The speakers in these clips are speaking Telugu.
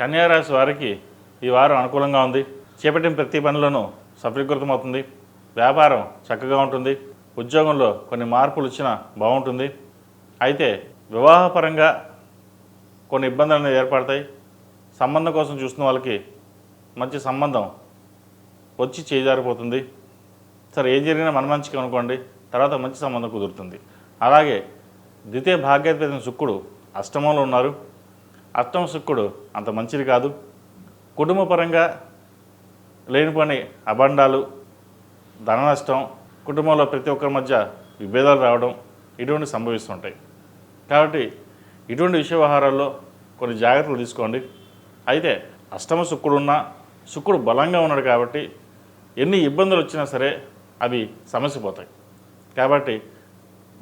కన్యారాశి వారికి ఈ వారం అనుకూలంగా ఉంది. చేపట్టిన ప్రతి పనిలోనూ సఫలీకృతమవుతుంది. వ్యాపారం చక్కగా ఉంటుంది. ఉద్యోగంలో కొన్ని మార్పులు వచ్చినా బాగుంటుంది. అయితే వివాహపరంగా కొన్ని ఇబ్బందులు అనేవి ఏర్పడతాయి. సంబంధం కోసం చూసిన వాళ్ళకి మంచి సంబంధం వచ్చి చేజారిపోతుంది. సరే ఏం జరిగినా మన మంచికి అనుకోండి. తర్వాత మంచి సంబంధం కుదురుతుంది. అలాగే ద్వితీయ భాగ్యాధిపతి శుక్రుడు అష్టమంలో ఉన్నారు. అష్టమ శుక్రుడు అంత మంచిది కాదు. కుటుంబపరంగా లేనిపోని అబండాలు ధన నష్టం కుటుంబంలో ప్రతి ఒక్కరి మధ్య విభేదాలు రావడం ఇటువంటి సంభవిస్తుంటాయి. కాబట్టి ఇటువంటి విషయ వ్యవహారాల్లో కొన్ని జాగ్రత్తలు తీసుకోండి. అయితే అష్టమ శుక్రుడు ఉన్నా శుక్రుడు బలంగా ఉన్నాడు కాబట్టి ఎన్ని ఇబ్బందులు వచ్చినా సరే అవి సమస్యపోతాయి కాబట్టి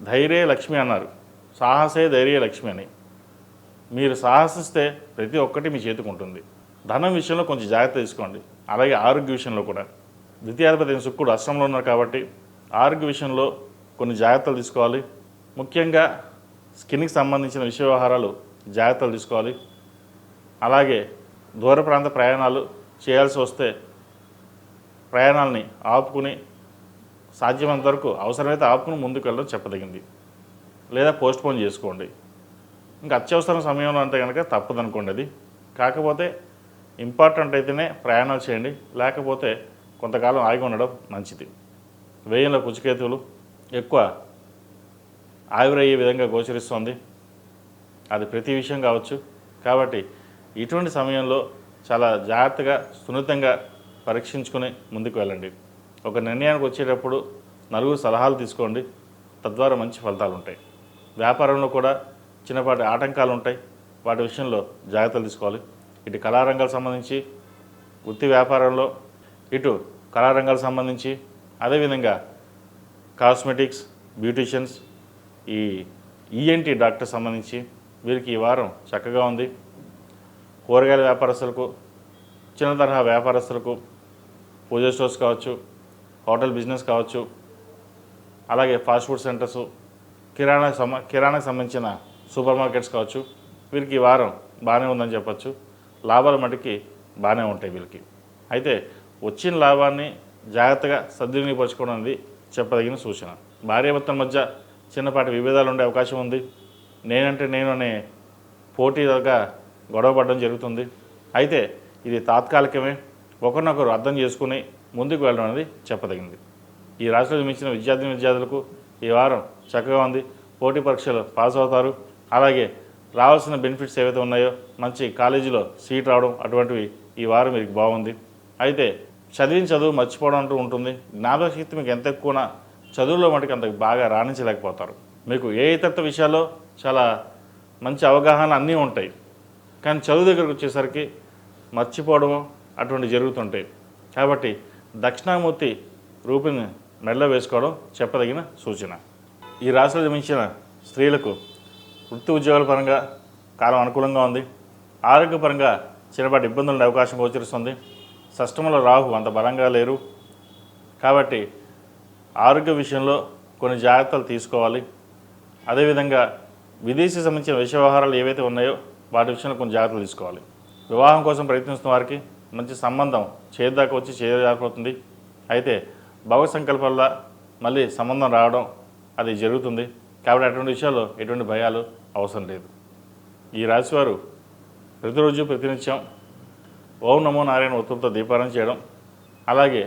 ధైర్య లక్ష్మి అన్నారు. సాహసే ధైర్య లక్ష్మి అని. మీరు సాహసిస్తే ప్రతి ఒక్కటి మీ చేతికి ఉంటుంది. ధనం విషయంలో కొంచెం జాగ్రత్త తీసుకోండి. అలాగే ఆరోగ్య విషయంలో కూడా. ద్వితీయాధిపతి శుక్రుడు అష్టంలో ఉన్నారు కాబట్టి ఆరోగ్య విషయంలో కొన్ని జాగ్రత్తలు తీసుకోవాలి. ముఖ్యంగా స్కిన్కి సంబంధించిన విషయ వ్యవహారాలు జాగ్రత్తలు తీసుకోవాలి. అలాగే దూర ప్రాంత ప్రయాణాలు చేయాల్సి వస్తే ప్రయాణాలని ఆపుకుని సాధ్యమైనంత వరకు అవసరమైతే ఆపుకుని ముందుకు వెళ్ళడం చెప్పదగింది. లేదా పోస్ట్పోన్ చేసుకోండి. ఇంకా అత్యవసర సమయంలో అంటే కనుక తప్పదనుకోండి అది. కాకపోతే ఇంపార్టెంట్ అయితేనే ప్రయాణాలు చేయండి. లేకపోతే కొంతకాలం ఆగి ఉండడం మంచిది. వేయంలో కుచికేతువులు ఎక్కువ ఆవిరయ్యే విధంగా గోచరిస్తుంది. అది ప్రతి విషయం కావచ్చు. కాబట్టి ఇటువంటి సమయంలో చాలా జాగ్రత్తగా సున్నితంగా పరీక్షించుకుని ముందుకు వెళ్ళండి. ఒక నిర్ణయానికి వచ్చేటప్పుడు నలుగురు సలహాలు తీసుకోండి. తద్వారా మంచి ఫలితాలు ఉంటాయి. వ్యాపారంలో కూడా చిన్నపాటి ఆటంకాలు ఉంటాయి వాటి విషయంలో జాగ్రత్తలు తీసుకోవాలి. ఇటు కళారంగాలకు సంబంధించి వృత్తి వ్యాపారంలో ఇటు కళారంగాలకు సంబంధించి అదేవిధంగా కాస్మెటిక్స్ బ్యూటీషియన్స్ ఈ ఈఎన్టీ డాక్టర్ సంబంధించి వీరికి ఈ వారం చక్కగా ఉంది. కూరగాయల వ్యాపారస్తులకు చిన్న తరహా వ్యాపారస్తులకు పూజ స్టోర్స్ కావచ్చు హోటల్ బిజినెస్ కావచ్చు అలాగే ఫాస్ట్ ఫుడ్ సెంటర్స్ కిరాణా సమ కిరాణాకు సంబంధించిన సూపర్ మార్కెట్స్ కావచ్చు వీరికి ఈ వారం బాగానే ఉందని చెప్పచ్చు. లాభాలు మటుకి బాగానే ఉంటాయి వీళ్ళకి. అయితే వచ్చిన లాభాన్ని జాగ్రత్తగా సద్వినియోగపరచుకోవడం అనేది చెప్పదగిన సూచన. భార్యాభర్తల మధ్య చిన్నపాటి విభేదాలు ఉండే అవకాశం ఉంది. నేనంటే నేను అనే పోటీగా గొడవ పడడం జరుగుతుంది. అయితే ఇది తాత్కాలికమే. ఒకరినొకరు అర్థం చేసుకుని ముందుకు వెళ్ళడం అనేది చెప్పదగింది. ఈ రాష్ట్రంలో మించిన విద్యార్థిని విద్యార్థులకు ఈ వారం చక్కగా ఉంది. పోటీ పరీక్షలు పాస్ అవుతారు. అలాగే రావాల్సిన బెనిఫిట్స్ ఏవైతే ఉన్నాయో మంచి కాలేజీలో సీట్ రావడం అటువంటివి ఈ వారం మీకు బాగుంది. అయితే చదివిన చదువు మర్చిపోవడం అంటూ ఉంటుంది. జ్ఞాపకశక్తి మీకు ఎంత ఎక్కువనా చదువులో మటుకు అంత బాగా రాణించలేకపోతారు. మీకు ఏ ఇతర విషయాల్లో చాలా మంచి అవగాహన అన్నీ ఉంటాయి. కానీ చదువు దగ్గరకు వచ్చేసరికి మర్చిపోవడం అటువంటి జరుగుతుంటాయి. కాబట్టి దక్షిణామూర్తి రూపిని మెడలో వేసుకోవడం చెప్పదగిన సూచన. ఈ రాశిలో జమించిన స్త్రీలకు వృత్తి ఉద్యోగాల పరంగా కాలం అనుకూలంగా ఉంది. ఆరోగ్యపరంగా చిన్నపాటి ఇబ్బందులు ఉండే అవకాశం గోచరిస్తుంది. షష్టమంలో రాహు అంత బలంగా లేరు. కాబట్టి ఆరోగ్య విషయంలో కొన్ని జాగ్రత్తలు తీసుకోవాలి. అదేవిధంగా విదేశీ సంబంధించిన విషయ వ్యవహారాలు ఏవైతే ఉన్నాయో వాటి విషయంలో కొన్ని జాగ్రత్తలు తీసుకోవాలి. వివాహం కోసం ప్రయత్నిస్తున్న వారికి మంచి సంబంధం చేద్దాకా వచ్చి చేయజారిపోతుంది అయితే భవ సంకల్పంలో మళ్ళీ సంబంధం రావడం అది జరుగుతుంది. కాబట్టి అటువంటి విషయాల్లో ఎటువంటి భయాలు అవసరం లేదు. ఈ రాశివారు ప్రతిరోజు ప్రతినిత్యం ఓం నమో నారాయణ ఉత్తరంతో దీపారాయణ చేయడం అలాగే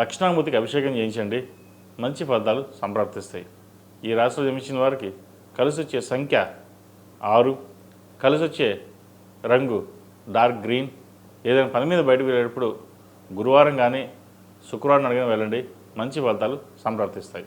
దక్షిణామూర్తికి అభిషేకం చేయించండి. మంచి ఫలితాలు సంప్రాప్తిస్తాయి. ఈ రాశిలో జన్మించిన వారికి కలిసి వచ్చే సంఖ్య ఆరు. కలిసి వచ్చే రంగు డార్క్ గ్రీన్. ఏదైనా పని మీద బయటకు వెళ్ళేటప్పుడు గురువారం కానీ శుక్రవారం అడిగిన వెళ్ళండి. మంచి ఫలితాలు సంప్రాప్తిస్తాయి.